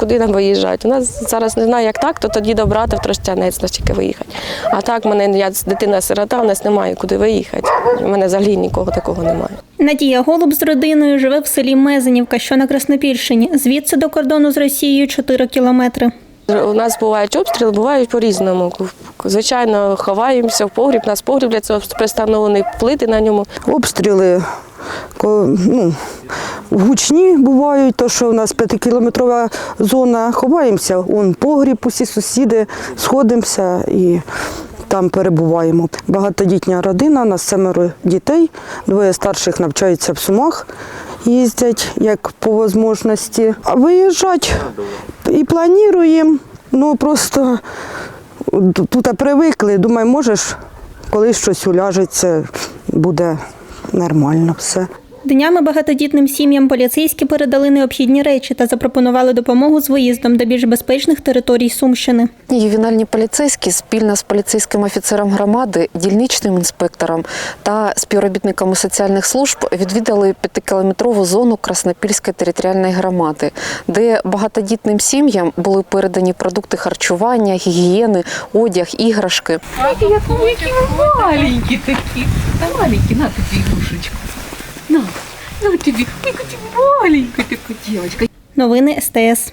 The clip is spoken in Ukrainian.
куди нам виїжджати. У нас зараз не знаю, як так, то тоді до брата в Тростянець нас тільки виїхати. А так, мене я дитина сирота, у нас немає куди виїхати. У мене взагалі нікого такого немає. Надія Голуб з родиною живе в селі Мезенівка, що на Краснопільщині. Звідси до кордону з Росією 4 кілометри. У нас бувають обстріли, бувають по-різному. Звичайно, ховаємося в погріб, у нас погріб для цього пристановлений, плити на ньому. Обстріли ну, гучні бувають, то що в нас п'ятикілометрова зона, ховаємося, он погріб, усі сусіди, сходимося і там перебуваємо. Багатодітня родина, у нас семеро дітей, двоє старших навчаються в Сумах, їздять як по можливості. А виїжджати і плануємо, ну просто тут привикли, думаю, можеш, коли щось уляжеться, буде нормально все. Днями багатодітним сім'ям поліцейські передали необхідні речі та запропонували допомогу з виїздом до більш безпечних територій Сумщини. Ювенальні поліцейські спільно з поліцейським офіцером громади, дільничним інспектором та співробітниками соціальних служб відвідали п'ятикілометрову зону Краснопільської територіальної громади, де багатодітним сім'ям були передані продукти харчування, гігієни, одяг, іграшки. Маленькі такі. Та маленькі, на тобі ігрушечку. На, на тобі, яка ти маленька така дівчинка. Новини СТС.